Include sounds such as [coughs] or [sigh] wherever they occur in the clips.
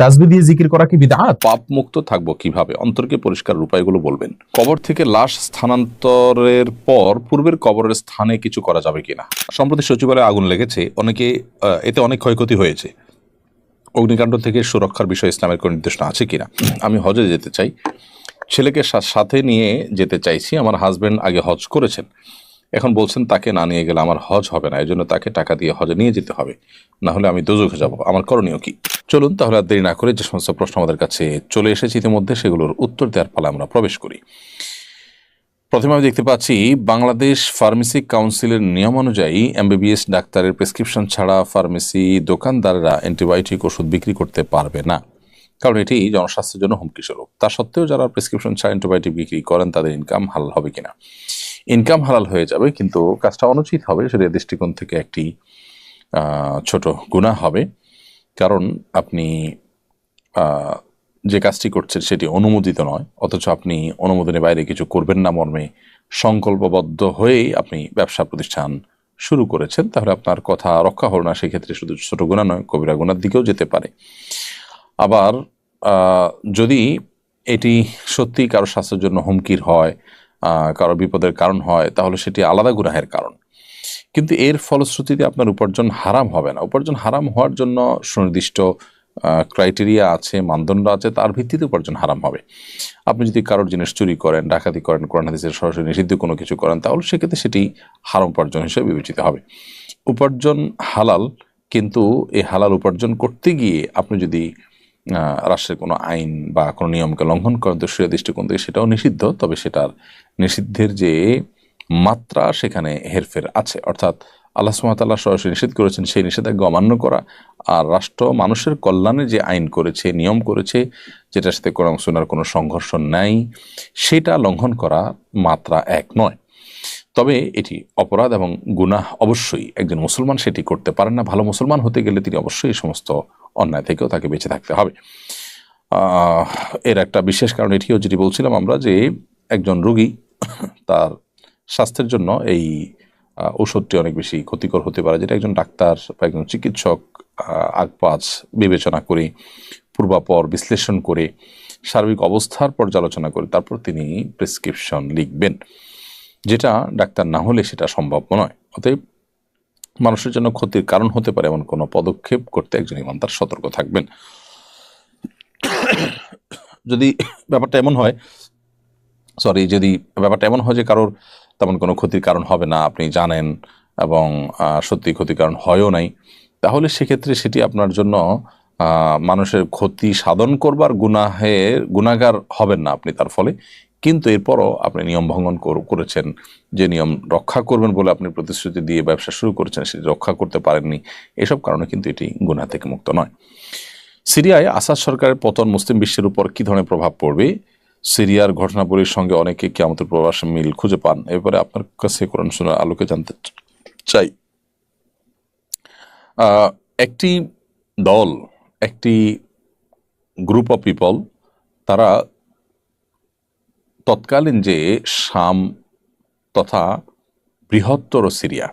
তাজবি দিয়ে জিকির করা কি বিদআত পাপ মুক্ত থাকব কীভাবে? অন্তরকে পরিষ্কার উপায়গুলো বলবেন। কবর থেকে লাশ স্থানান্তরের পর পূর্বের কবরের স্থানে কিছু করা যাবে কিনা? সম্প্রতি সচিবালয়ে আগুন লেগেছে। অনেকে এতে অনেক ক্ষয়ক্ষতি হয়েছে। অগ্নিকাণ্ড থেকে সুরক্ষার বিষয়ে ইসলামের কোনো নির্দেশনা আছে কিনা? আমি হজে যেতে চাই। ছেলেকে সাথে নিয়ে যেতে চাইছি। আমার হাজব্যান্ড আগে হজ করেছেন। এখন বলছেন, তাকে না নিয়ে গেলে আমার হজ হবে না এই জন্য তাকে টাকা দিয়ে হজে নিয়ে যেতে হবে। না হলে আমি দোজখে যাব। আমার করণীয় কি? চলুন তাহলে আর দেরি না করে যে সমস্ত প্রশ্ন আমাদের কাছে চলে এসেছে ইতিমধ্যে, সেগুলোর উত্তর দেওয়ার পালা আমরা প্রবেশ করি। প্রথমে আমি দেখতে পাচ্ছি, বাংলাদেশ ফার্মেসি কাউন্সিলের নিয়ম অনুযায়ী এমবিবিএস ডাক্তারের প্রেসক্রিপশন ছাড়া ফার্মেসি দোকানদাররা অ্যান্টিবায়োটিক ওষুধ বিক্রি করতে পারবে না। কারণ এটি জনস্বাস্থ্যের জন্য হুমকি স্বরূপ। তা সত্ত্বেও যারা প্রেসক্রিপশন ছাড়া অ্যান্টিবায়োটিক বিক্রি করেন, তাদের ইনকাম হাল হবে কিনা? ইনকাম হালাল হয়ে যাবে, কিন্তু কাজটা অনুচিত হবে সেটা দৃষ্টিকোণ থেকে একটি ছোট গুণা হবে। কারণ আপনি যে কাজটি করছেন সেটি অনুমোদিত নয়, অথচ আপনি অনুমোদনের বাইরে কিছু করবেন না মর্মে সংকল্পবদ্ধ হয়েই আপনি ব্যবসা প্রতিষ্ঠান শুরু করেছেন, তাহলে আপনার কথা রক্ষা হল না, সেক্ষেত্রে শুধু ছোট গুণা নয়, কবিরা গুণার দিকেও যেতে পারে। আবার যদি এটি সত্যি কারও স্বাস্থ্যের জন্য হুমকির হয় কারও বিপদের কারণ হয়, তাহলে সেটি আলাদা গুনাহের কারণ। কিন্তু এর ফলশ্রুতিতে আপনার উপার্জন হারাম হবে না। উপার্জন হারাম হওয়ার জন্য সুনির্দিষ্ট ক্রাইটেরিয়া আছে, মানদণ্ড আছে, তার ভিত্তিতে উপার্জন হারাম হবে। আপনি যদি কারোর জিনিস চুরি করেন, ডাকাতি করেন, কোরআন হাদিসের সরাসরি নিষিদ্ধ কোনো কিছু করেন, তাহলে সেক্ষেত্রে সেটি হারাম উপার্জন হিসেবে বিবেচিত হবে। উপার্জন হালাল, কিন্তু এই হালাল উপার্জন করতে গিয়ে আপনি যদি রাষ্ট্রের কোনো আইন বা কোনো নিয়মকে লঙ্ঘন তো সে দৃষ্টিকোণ থেকে সেটাও নিষিদ্ধ, তবে সেটার নিষিদ্ধের যে মাত্রা সেখানে হেরফের আছে। অর্থাৎ আল্লাহ সুমাতাল্লাহ সরাসরি নিষেধ করেছেন সেই নিষেধাজ্ঞা অমান্য করা, আর রাষ্ট্র মানুষের কল্যাণে যে আইন করেছে, নিয়ম করেছে, যেটার সাথে কোনো শোনার কোনো সংঘর্ষ নাই, সেটা লঙ্ঘন করা মাত্রা এক নয়। তবে এটি অপরাধ এবং গুনাহ অবশ্যই একজন মুসলমান সেটি করতে পারেন না। ভালো মুসলমান হতে গেলে তিনি অবশ্যই এই সমস্ত অন্যায় থেকেও তাকে বেঁচে থাকতে হবে। এর একটা বিশেষ কারণ এটিও যেটি বলছিলাম আমরা যে একজন রোগী তার স্বাস্থ্যের জন্য এই আহ, ওষুধটি অনেক বেশি ক্ষতিকর হতে পারে। যেটা একজন ডাক্তার বা একজন চিকিৎসক আগপাজ বিবেচনা করে পূর্বাপর বিশ্লেষণ করে সার্বিক অবস্থার পর্যালোচনা করে তারপর তিনি প্রেসক্রিপশন লিখবেন। যেটা ডাক্তার না হলে সেটা সম্ভব নয়। অতএব মানুষের জন্য ক্ষতির কারণ হতে পারে এমন কোনো পদক্ষেপ করতে একজন ইমানদার সতর্ক থাকবেন। যদি ব্যাপারটা এমন হয় সরি যদি ব্যাপারটা এমন হয় যে কারোর তেমন কোনো ক্ষতির কারণ হবে না, আপনি জানেন এবং সত্যি ক্ষতির কারণ হয়ও নাই, তাহলে সেক্ষেত্রে সেটি আপনার জন্য মানুষের ক্ষতি সাধন করবার গুনাহের গুণাগার হবেন না আপনি তার ফলে। কিন্তু এরপরও আপনি নিয়ম ভঙ্গন করেছেন, যে নিয়ম রক্ষা করবেন বলে আপনি প্রতিশ্রুতি দিয়ে ব্যবসা শুরু করেছেন, সেটি রক্ষা করতে পারেননি, এসব কারণে কিন্তু এটি গুনাহ থেকে মুক্ত নয়। সিরিয়ায় আসাদ সরকারের পতন মুসলিম বিশ্বের উপর কী ধরনের প্রভাব পড়বে? সিরিয়ার ঘটনাবলীর সঙ্গে অনেকে কেমতের প্রবাস মিল খুঁজে পান? এবারে আপনার কাছে কোরআন শোনার আলোকে জানতে চাই। একটি দল, একটি গ্রুপ অফ পিপল তারা তৎকালীন যে শাম তথা বৃহত্তর সিরিয়া,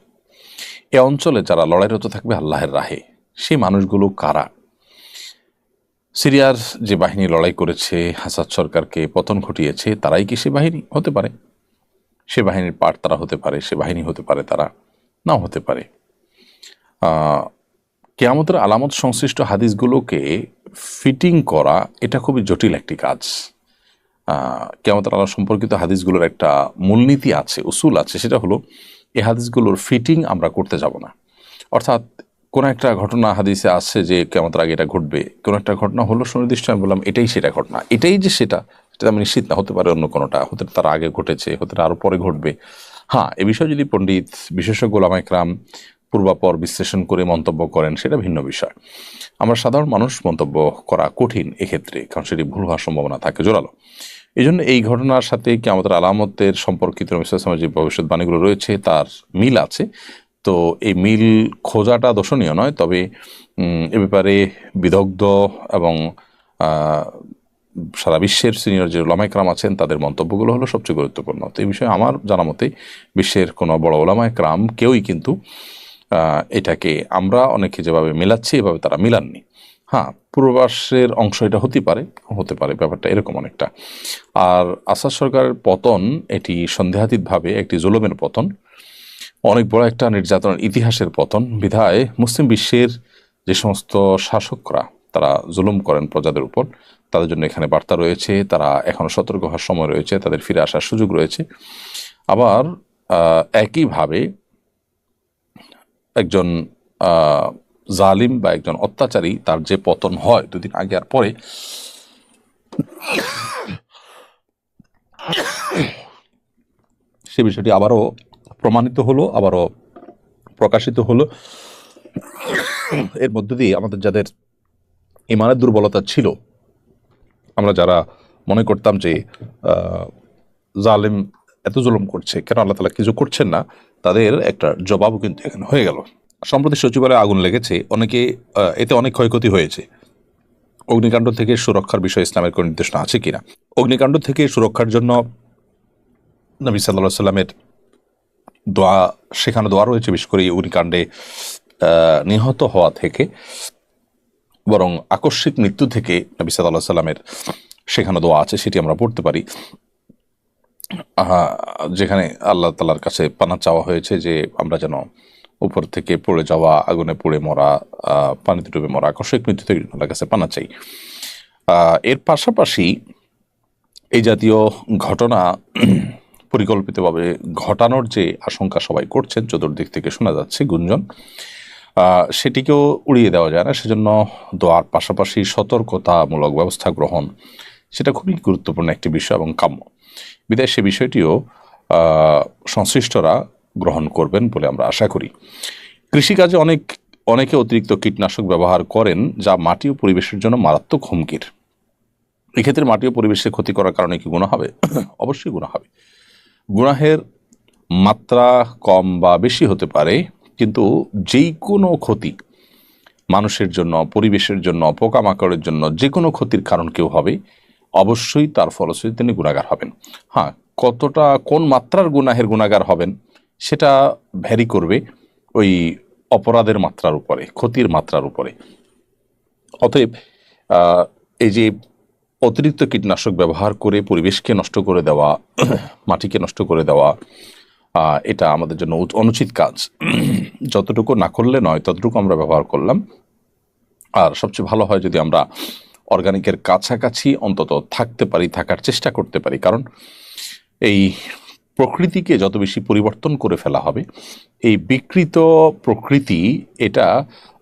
এ অঞ্চলে যারা লড়াইরত থাকবে আল্লাহের রাহে, সেই মানুষগুলো কারা? সিরিয়ার যে বাহিনী লড়াই করেছে হাসাদ সরকারকে পতন ঘটিয়েছে, তারাই কি সে বাহিনী? হতে পারে। সে বাহিনীর পার্ট তারা হতে পারে, সে বাহিনী হতে পারে, তারা নাও হতে পারে। কেয়ামতের আলামত সংশ্লিষ্ট হাদিসগুলোকে ফিটিং করা, এটা খুবই জটিল একটি কাজ। কেয়ামতের আলাম সম্পর্কিত হাদিসগুলোর একটা মূলনীতি আছে, উসুল আছে, সেটা হলো, এই হাদিসগুলোর ফিটিং আমরা করতে যাব না। অর্থাৎ কোন একটা ঘটনা হাদিসে আসছে যে কেমন আগে এটা ঘটবে। কোন একটা ঘটনা হলো সুনির্দিষ্ট, আমি বললাম, এটাই সেটা ঘটনা। এটাই যে সেটা সেটা আমি নিশ্চিত না, হতে পারে অন্য কোনোটা, হতে তার আগে ঘটেছে, হতে আরও পরে ঘটবে। হ্যাঁ এ বিষয়ে যদি পণ্ডিত, বিশেষজ্ঞ ওলামাইকরাম পূর্বাপর বিশ্লেষণ করে মন্তব্য করেন সেটা ভিন্ন বিষয়। আমরা সাধারণ মানুষ মন্তব্য করা কঠিন এক্ষেত্রে, কারণ সেটি ভুল হওয়ার সম্ভাবনা থাকে জোরালো। এই জন্য এই ঘটনার সাথে কি আমাদের আলামতের সম্পর্কিত নবিসামের যে ভবিষ্যৎবাণীগুলো রয়েছে, তার মিল আছে। তো এই মিল খোঁজাটা দর্শনীয় নয়, তবে এ ব্যাপারে বিদগ্ধ এবং সারা বিশ্বের সিনিয়র যে ওলামাইকরাম আছেন, তাদের মন্তব্যগুলো হলো সবচেয়ে গুরুত্বপূর্ণ। তো এই বিষয়ে আমার জানা মতে, বিশ্বের কোনো বড় ওলামাইকরাম কেউই কিন্তু এটাকে আমরা অনেকে যেভাবে মেলাচ্ছি, এভাবে তারা মিলাননি। হ্যাঁ পূর্বাসের অংশ এটা হতে পারে হতে পারে, ব্যাপারটা এরকম অনেকটা। আর আসাদ সরকারের পতন, এটি সন্দেহাতীতভাবে একটি জুলুমের পতন, অনেক বড় একটা নির্যাতনের ইতিহাসের পতন। বিধায় মুসলিম বিশ্বের যে সমস্ত শাসকরা, তারা জুলুম করেন প্রজাদের উপর, তাদের জন্য এখানে বার্তা রয়েছে, তারা এখনও সতর্ক হওয়ার সময় রয়েছে, তাদের ফিরে আসার সুযোগ রয়েছে। আবার একইভাবে একজন জালিম বা একজন অত্যাচারী তার যে পতন হয় দুদিন আগে আর পরে, সে বিষয়টি আবারও প্রমাণিত হলো, আবারও প্রকাশিত হলো। এর মধ্য দিয়ে আমাদের যাদের ইমানের দুর্বলতা ছিল, আমরা যারা মনে করতাম যে জালিম এত জুলুম করছে, কেন আল্লাহ তালা কিছু করছেন না? তাদের একটা জবাবও কিন্তু এখানে হয়ে গেল। সম্প্রতি সচিবালয়ে আগুন লেগেছে, অনেকে এতে অনেক ক্ষয়ক্ষতি হয়েছে। অগ্নিকাণ্ড থেকে সুরক্ষার বিষয়ে ইসলামের কোনো নির্দেশনা আছে কিনা? অগ্নিকাণ্ড থেকে সুরক্ষার জন্য নবী সাল্লাহ সাল্লামের দোয়া, সেখানে দোয়া রয়েছে বিশেষ করে অগ্নিকাণ্ডে নিহত হওয়া থেকে। বরং আকস্মিক মৃত্যু থেকে নবী সাল্লাহ সাল্লামের সেখানে দোয়া আছে, সেটি আমরা পড়তে পারি। যেখানে আল্লাহ তালার কাছে পানা চাওয়া হয়েছে যে আমরা যেন উপর থেকে পড়ে যাওয়া, আগুনে পড়ে মরা পানিতে ডুবে মরা আকস্মিক মৃত্যু থেকে আল্লাহর কাছে পানা চাই। এর পাশাপাশি এই জাতীয় ঘটনা পরিকল্পিতভাবে ঘটানোর যে আশঙ্কা সবাই করছেন, চতুর্দিক থেকে শোনা যাচ্ছে গুঞ্জন সেটিকেও উড়িয়ে দেওয়া যায় না। সেজন্য দোয়ার পাশাপাশি সতর্কতামূলক ব্যবস্থা গ্রহণ, সেটা খুবই গুরুত্বপূর্ণ একটি বিষয় এবং কাম্য। বিদায় সে বিষয়টিও সংশ্লিষ্টরা গ্রহণ করবেন বলে আমরা আশা করি। কৃষিকাজে অনেক, অনেকে অতিরিক্ত কীটনাশক ব্যবহার করেন, যা মাটি ও পরিবেশের জন্য মারাত্মক হুমকির। এক্ষেত্রে মাটি ও পরিবেশের ক্ষতি করার কারণে কি গুণা হবে? [coughs] অবশ্যই গুণা হবে। গুনাহের মাত্রা কম বা বেশি হতে পারে, কিন্তু যেই কোনো ক্ষতি মানুষের জন্য, পরিবেশের জন্য, পোকামাকড়ের জন্য যে কোনো ক্ষতির কারণ কেউ হবে অবশ্যই তার ফলশ্রুতি তিনি গুণাগার হবেন। হ্যাঁ কতটা, কোন মাত্রার গুনাহের গুণাগার হবেন সেটা ভ্যারি করবে ওই অপরাধের মাত্রার উপরে, ক্ষতির মাত্রার উপরে। অতএব এই যে অতিরিক্ত কীটনাশক ব্যবহার করে পরিবেশকে নষ্ট করে দেওয়া, মাটিকে নষ্ট করে দেওয়া এটা আমাদের জন্য অনুচিত কাজ। যতটুকু না করলে নয়, ততটুকু আমরা ব্যবহার করলাম। আর সবচেয়ে ভালো হয় যদি আমরা অর্গানিকের কাছাকাছি অন্তত থাকতে পারি, থাকার চেষ্টা করতে পারি। কারণ এই প্রকৃতিকে যত বেশি পরিবর্তন করে ফেলা হবে, এই বিকৃত প্রকৃতি, এটা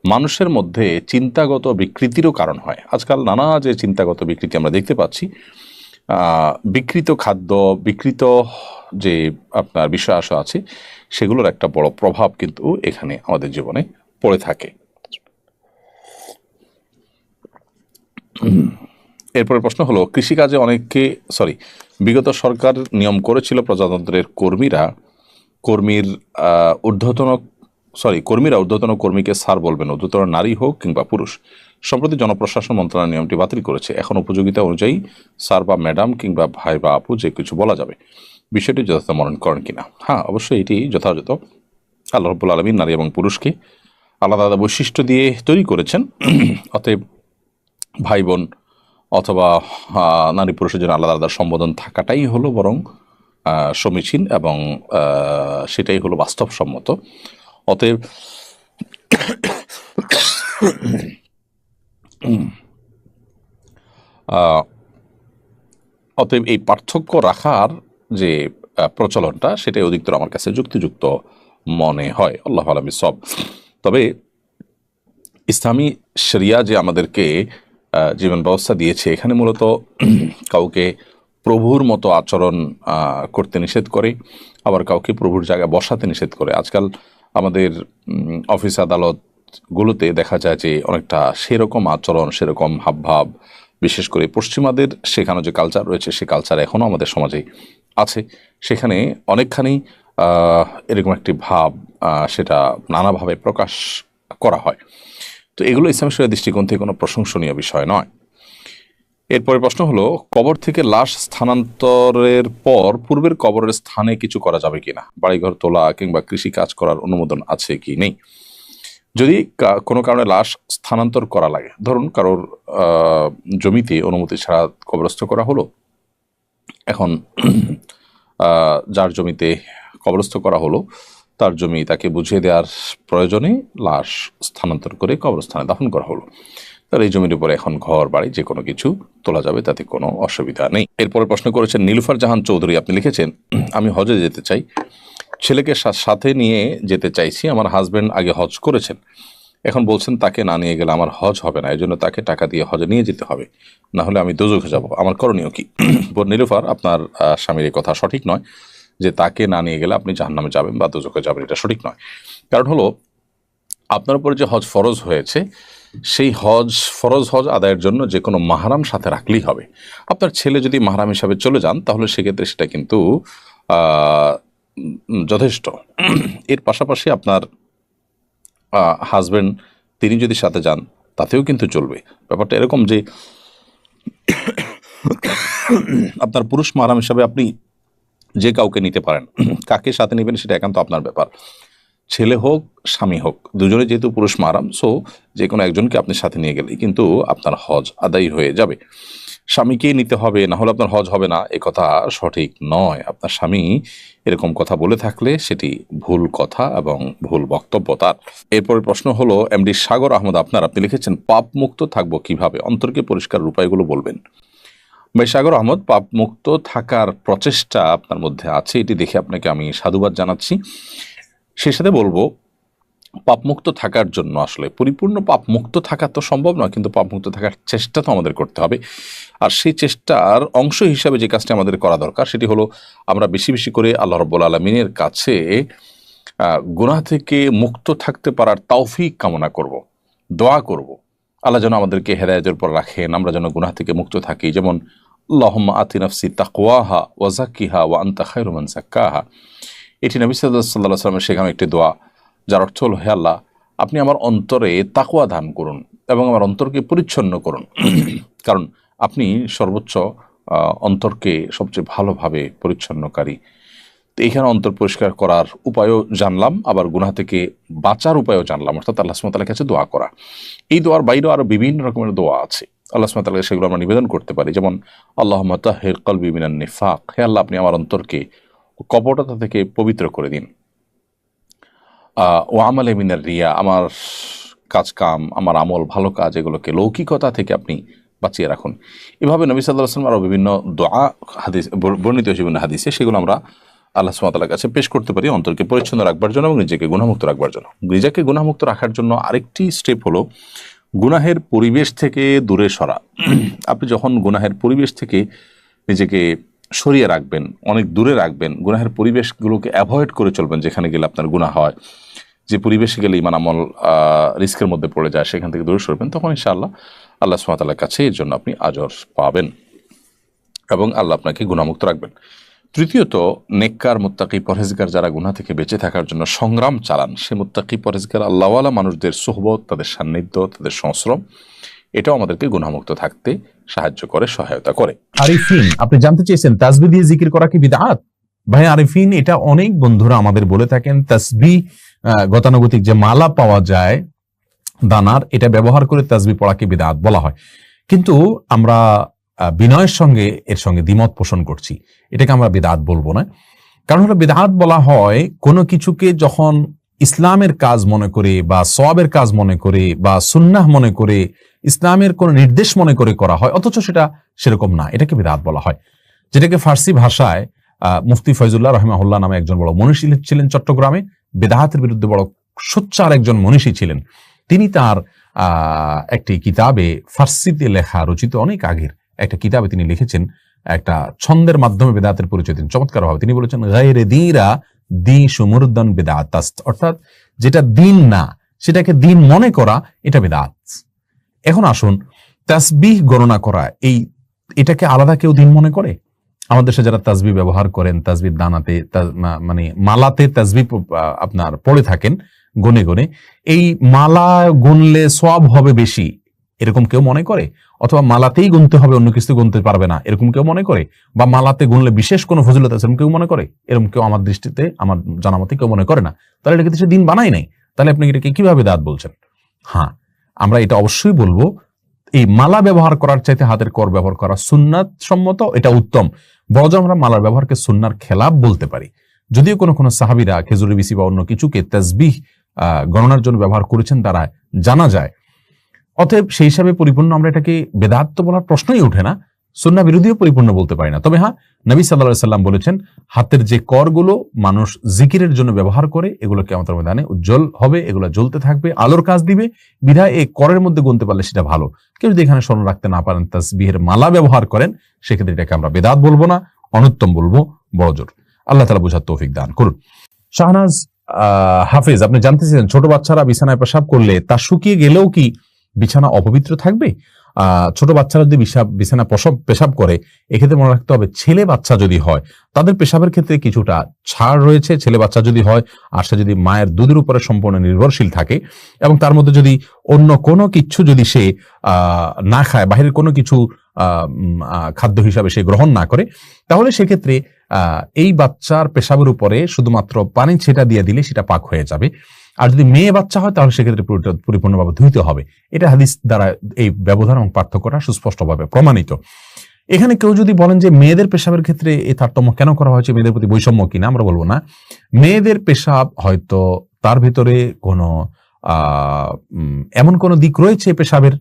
মানুষের মধ্যে চিন্তাগত বিকৃতিরও কারণ হয়। আজকাল নানা যে চিন্তাগত বিকৃতি আমরা দেখতে পাচ্ছি বিকৃত খাদ্য, বিকৃত যে আপনার বিষয় আশা আছে, সেগুলোর একটা বড় প্রভাব কিন্তু এখানে আমাদের জীবনে পড়ে থাকে। এরপরে প্রশ্ন হলো, কৃষিকাজে অনেককে সরি বিগত সরকার নিয়ম করেছিল প্রজাতন্ত্রের কর্মীরা কর্মীর ঊর্ধ্বতন সরি কর্মীরা ঊর্ধ্বতন কর্মীকে স্যার বলবেন, ঊর্ধ্বতন নারী হোক কিংবা পুরুষ। সম্প্রতি জনপ্রশাসন মন্ত্রণালয় নিয়মটি বাতিল করেছে। এখন উপযোগিতা অনুযায়ী স্যার বা ম্যাডাম কিংবা ভাই বা আপু যে কিছু বলা যাবে। বিষয়টি যথাযথ মনন করেন কিনা? হ্যাঁ অবশ্যই এটি যথাযথ। আল্লাহ রব্বুল আলমী নারী এবং পুরুষকে আলাদা আলাদা বৈশিষ্ট্য দিয়ে তৈরি করেছেন। [clears throat] অতএব ভাই বোন অথবা নারী পুরুষের জন্য আলাদা আলাদা সম্বোধন থাকাটাই হলো বরং সমীচীন এবং সেটাই হলো বাস্তবসম্মত। অতএব অতএব এই পার্থক্য রাখার যে প্রচলনটা সেটাই অধিকতর আমার কাছে যুক্তিযুক্ত মনে হয়। আল্লাহ আলমী সব। তবে ইসলামী শরিয়া যে আমাদেরকে জীবন ব্যবস্থা দিয়েছে। এখানে মূলত [clears throat] কাউকে প্রভুর মতো আচরণ করতে নিষেধ করে, আবার কাউকে প্রভুর জায়গায় বসাতে নিষেধ করে। আজকাল আমাদের অফিস আদালতগুলোতে দেখা যায় যে অনেকটা সেরকম আচরণ, সেরকম হাবভাব, বিশেষ করে পশ্চিমাদের সেখানে যে কালচার রয়েছে, সে কালচার এখনও আমাদের সমাজে আছে। সেখানে অনেকখানি এরকম একটি ভাব সেটা নানাভাবে প্রকাশ করা হয়। তো এগুলো ইসলামের শরীয়ত দৃষ্টিকোণ থেকে কোনো প্রশংসনীয় বিষয় নয়। এরপরে প্রশ্ন হলো, কবর থেকে লাশ স্থানান্তরের পর পূর্বের কবরের স্থানে কিছু করা যাবে কিনা? বাড়িঘর তোলা কিংবা কৃষি কাজ করার অনুমোদন আছে কি নেই? যদি কোনো কারণে লাশ স্থানান্তর করা লাগে, ধরুন কারোর জমিতে অনুমতি ছাড়া কবরস্থ করা হলো, এখন যার জমিতে কবরস্থ করা হলো তার জমি তাকে বুঝিয়ে দেওয়ার প্রয়োজনে লাশ স্থানান্তর করে কবরস্থানে দাফন করা হলো। তার এই জমির উপরে এখন ঘর, বাড়ি, যে কোনো কিছু তোলা যাবে, তাতে কোনো অসুবিধা নেই। এরপরে প্রশ্ন করেছেন, নীলুফার জাহান চৌধুরী, আপনি লিখেছেন, আমি হজে যেতে চাই। ছেলেকে সাথে নিয়ে যেতে চাইছি, আমার হাজব্যান্ড আগে হজ করেছেন। এখন বলছেন, তাকে না নিয়ে গেলে আমার হজ হবে না এই জন্য তাকে টাকা দিয়ে হজে নিয়ে যেতে হবে। না হলে আমি দোজখে যাব। আমার করণীয় কি? [clears throat] বোন নীলুফার, আপনার স্বামীর কথা সঠিক নয়। যে তাকে না নিয়ে গেলে আপনি জাহান্নামে যাবেন বা দোজখে যাবেন, এটা সঠিক নয়। কারণ হলো, আপনার উপরে যে হজ ফরজ হয়েছে, সেই হজ ফরজ হজ আদায়ের জন্য যে কোনো মাহারাম সাথে রাখলেই হবে। আপনার ছেলে যদি মাহারাম হিসাবে চলে যান, তাহলে সেক্ষেত্রে সেটা কিন্তু যথেষ্ট। এর পাশাপাশি আপনার হাজব্যান্ড তিনি যদি সাথে যান, তাতেও কিন্তু চলবে। ব্যাপারটা এরকম যে, আপনার পুরুষ মারাম হিসাবে আপনি যে কাউকে নিতে পারেন, [clears throat] কাকে সাথে নেবেন সেটা একান্ত আপনার ব্যাপার। ছেলে হোক, স্বামী হোক, দুজনে যেহেতু পুরুষ মারাম সো যে কোনো একজনকে আপনি সাথে নিয়ে গেলেই কিন্তু আপনার হজ আদায় হয়ে যাবে। স্বামীকেই নিতে হবে, না হলে আপনার হজ হবে না, এ কথা সঠিক নয়। আপনার স্বামী এরকম কথা বলে থাকলে সেটি ভুল কথা এবং ভুল বক্তব্য তার। এরপরে প্রশ্ন হলো এমডি সাগর আহমদ, আপনার আপনি লিখেছেন পাপ মুক্ত থাকব কীভাবে? অন্তরকে পরিষ্কার উপায়গুলো বলবেন। সাগর আহমদ পাপ মুক্ত থাকার প্রচেষ্টা আপনার মধ্যে আছে, এটি দেখে আপনাকে আমি সাধুবাদ জানাচ্ছি। সেই সাথে বলব, পাপমুক্ত থাকার জন্য আসলে পরিপূর্ণ পাপমুক্ত থাকা তো সম্ভব নয়, কিন্তু পাপমুক্ত থাকার চেষ্টা তো আমাদের করতে হবে। আর সেই চেষ্টার অংশ হিসাবে যে কাজটি আমাদের করা দরকার, সেটি হলো আমরা বেশি বেশি করে আল্লাহ রব্বুল আলমিনের কাছে গুনাহ থেকে মুক্ত থাকতে পারার তৌফিক কামনা করব, দোয়া করব। আল্লাহ যেন আমাদেরকে হেদায়তের উপর রাখেন, আমরা যেন গুনাহ থেকে মুক্ত থাকি। যেমন, আল্লাহম্মা আতি নফসি তাকওয়াহা ওয়াজাকিহা ওয়া আন্তা খায়রুমান সাক্কাহা এটি নবী সাল্লাহ সাল্লামের শেখানো একটি দোয়া, যার অর্থ হল, হে আল্লাহ, আপনি আমার অন্তরে তাকুয়া দান করুন এবং আমার অন্তরকে পরিচ্ছন্ন করুন। [clears throat] কারণ, আপনি সর্বোচ্চ অন্তরকে সবচেয়ে ভালোভাবে পরিচ্ছন্নকারী। তো এখানে অন্তর পরিষ্কার করার উপায়ও জানলাম, আবার গুনাহ থেকে বাঁচার উপায়ও জানলাম। অর্থাৎ আল্লাহ সুমতালের কাছে দোয়া করা। এই দোয়ার বাইরেও আরও বিভিন্ন রকমের দোয়া আছে। আল্লাহ সুমতালকে সেগুলো আমরা নিবেদন করতে পারি। যেমন আল্লাহ মতাহের কলবি মিনান নিফাক। হে আল্লাহ, আপনি আমার অন্তরকে কপটতা থেকে পবিত্র করে দিন। ও আমলে মিনার রিয়া, আমার কাজ কাম আমার আমল, ভালো কাজ, এগুলোকে লৌকিকতা থেকে আপনি বাঁচিয়ে রাখুন। এভাবে নবী সাল্লাহ আসলাম আরও বিভিন্ন দোয়া হাদিস, বর্ণিত বিভিন্ন হাদিসে সেগুলো আমরা আল্লাহ সুমাতালার কাছে পেশ করতে পারি, অন্তরকে পরিচ্ছন্ন রাখবার জন্য এবং নিজেকে গুণামুক্ত রাখবার জন্য। নিজেকে গুণামুক্ত রাখার জন্য আরেকটি স্টেপ হলো গুনাহের পরিবেশ থেকে দূরে সরা। আপনি যখন গুনাহের পরিবেশ থেকে নিজেকে সরিয়ে রাখবেন, অনেক দূরে রাখবেন, গুনাহের পরিবেশগুলোকে অ্যাভয়েড করে চলবেন, যেখানে গেলে আপনার গুনাহ হয়। যে পরিবেশে গেলে ইমান আমল রিস্কের মধ্যে পড়ে যায়, সেখান থেকে দূরে সরবেন, তখন ইনশাআল্লাহ আল্লাহ সুমাতালার কাছে এর জন্য আপনি আজর পাবেন এবং আল্লাহ আপনাকে গুণামুক্ত রাখবেন। তৃতীয়ত, নেককার, মুত্তাকি, পরহেজগার যারা গুনাহ থেকে বেঁচে থাকার জন্য সংগ্রাম চালান, সে মুত্তাকি, পরহেজগার, আল্লাহওয়ালা মানুষদের সোহবত, তাদের সান্নিধ্য, তাদের সংশ্রম, এটাও আমাদেরকে গুণামুক্ত থাকতে সাহায্য করে, সহায়তা করে। আরিফিন, আপনি জানতে চেয়েছেন তাসবি দিয়ে জিকির করা কি বিদআত ভাই, আরিফিন, এটা অনেক বন্ধুরা আমাদের বলে থাকেন তাসবি গতানুগতিক যে মালা পাওয়া যায়, দানার, এটা ব্যবহার করে তাসবি পড়াকে বিদআত বলা হয়। কিন্তু আমরা বিনয়ের সঙ্গে, এর সঙ্গে দ্বিমত পোষণ করছি। এটাকে আমরা বিদআত বলব না। কারণ হলো বিদআত বলা হয়, কোনো কিছুকে যখন ইসলামের কাজ মনে করে বা সওয়াবের কাজ মনে করে বা সুন্নাহ মনে করে, ইসলামের কোন নির্দেশ মনে করে করা হয়, অথচ সেটা সেরকম না। এটাকে বিদাত বলা হয়। যেটাকে ফার্সি ভাষায় মুফতি ফয়জুল্লাহ রহমাহুল্লাহ নামে একজন বড় মনীষী ছিলেন চট্টগ্রামে। বেদাহাতের বিরুদ্ধে বড় সোচ্চার একজন মনীষী ছিলেন। তিনি তার একটি কিতাবে ফার্সিতে লেখা রচিত অনেক আগের একটা কিতাবে তিনি লিখেছেন, একটা ছন্দের মাধ্যমে বেদাতের পরিচয় চমৎকার ভাবে তিনি বলেছেন, গায়রে দিরা দি সুমুরুদ্দান বেদাত অর্থাৎ যেটা দিন না, সেটাকে দিন মনে করা, এটা বেদাত। এখন আসুন, তাসবিহ গণনা করা, এই এটাকে আলাদা কেউ দিন মনে করে? আমাদের দেশে যারা তাজবি ব্যবহার করেন তাসবির দানাতে মানে মালাতে তাজবি আপনার পড়ে থাকেন, গনে গনে, এই মালা গুনলে সব হবে বেশি। এরকম কেউ মনে করে? অথবা মালাতেই গুনতে হবে অন্য কিছু গুনতে পারবে না এরকম কেউ মনে করে? বা মালাতে গুনলে বিশেষ কোনো ফজিলত আছে এরকম কেউ মনে করে? এরকম কেউ আমার দৃষ্টিতে আমার জানা মতে কেউ মনে করে না। তাহলে এটাকে সে দিন বানাই নাই। তাহলে আপনি এটাকে কীভাবে দাঁত বলছেন? হ্যাঁ আমরা এটা অবশ্যই বলব এই মালা ব্যবহার করার চাইতে হাতের কর ব্যবহার করা সুন্নাত সম্মত এটা উত্তম। বরঞ্চ আমরা মালার ব্যবহারকে সুন্নার খেলাপ বলতে পারি। যদিও কোনো কোনো সাহাবিরা খেজুরি বিসি বা অন্য কিছুকে তাসবিহ আহ, গণনার জন্য ব্যবহার করেছেন তারা জানা যায়। অতএব সেই হিসাবে পরিপূর্ণ আমরা এটাকে বেদাত্ত বলার প্রশ্নই ওঠে না সুন্না বিরোধীও পরিপূর্ণ বলতে পারি না। তবে হ্যাঁ নবী সাল্লাহ সাল্লাম বলেছেন, হাতের যে করগুলো মানুষ জিকিরের জন্য ব্যবহার করে, এগুলো কেমতের ময়দানে উজ্জ্বল হবে, এগুলো জ্বলতে থাকবে, আলোর কাজ দিবে। বিধায় এই করের মধ্যে গুনতে পারলে সেটা ভালো। কেউ যদি এখানে স্মরণ রাখতে না পারেন, তাসবিহের মালা ব্যবহার করেন, সেক্ষেত্রে এটাকে আমরা বেদাত বলব না, অনুত্তম বলব বড়জোর আল্লাহ তালা বোঝার তৌফিক দান করুন। শাহনাজ হাফিজ, আপনি জানতে চাইছেন, ছোট বাচ্চারা বিছানায় পেশাব করলে তা শুকিয়ে গেলেও কি বিছানা অপবিত্র থাকবে? ছোট বাচ্চারা যদি বিছানা প্রসব পেশাব করে, এক্ষেত্রে মনে রাখতে হবে ছেলে বাচ্চা যদি হয়, তাদের পেশাবের ক্ষেত্রে কিছুটা ছাড় রয়েছে। ছেলে বাচ্চা যদি হয়, আর সে যদি মায়ের দুধের উপরে সম্পূর্ণ নির্ভরশীল থাকে এবং তার মধ্যে যদি অন্য কোনো কিছু যদি সে না খায়, বাহিরের কোনো কিছু খাদ্য হিসাবে সে গ্রহণ না করে, তাহলে সেক্ষেত্রে এই বাচ্চার পেশাবের উপরে শুধুমাত্র পানি ছেটা দিয়ে দিলে সেটা পাক হয়ে যাবে। আর যদি মেয়ে বাচ্চা হয়, তাহলে সেক্ষেত্রে পরিপূর্ণভাবে ধুইতে হবে। এটা হাদিস দ্বারা এই ব্যবধান এবং পার্থক্যটা সুস্পষ্টভাবে প্রমাণিত। এখানে কেউ যদি বলেন যে মেয়েদের পেশাবের ক্ষেত্রে এই তারতম্য কেন করা হয়েছে, মেয়েদের প্রতি বৈষম্য কিনা, আমরা বলব না। মেয়েদের পেশাব হয়তো তার ভিতরে কোনো এমন কোনো দিক রয়েছে পেশাবের,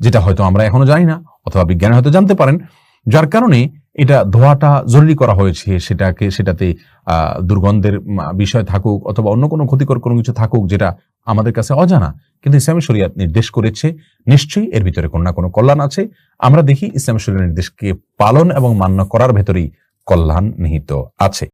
যেটা হয়তো আমরা এখনও জানি না, অথবা বিজ্ঞানী হয়তো জানতে পারেন। যার কারণে এটা ধোয়াটা জরুরি করা হয়েছে সেটাকে, সেটাতে দুর্গন্ধের বিষয় থাকুক অথবা অন্য কোনো ক্ষতিকর কোনো কিছু থাকুক যেটা আমাদের কাছে অজানা। কিন্তু ইসলামী শরিয়াত নির্দেশ করেছে, নিশ্চয়ই এর ভিতরে কোনো না কোনো কল্যাণ আছে। আমরা দেখি ইসলামী শরিয়ার নির্দেশকে পালন এবং মান্য করার ভেতরেই কল্যাণ নিহিত আছে।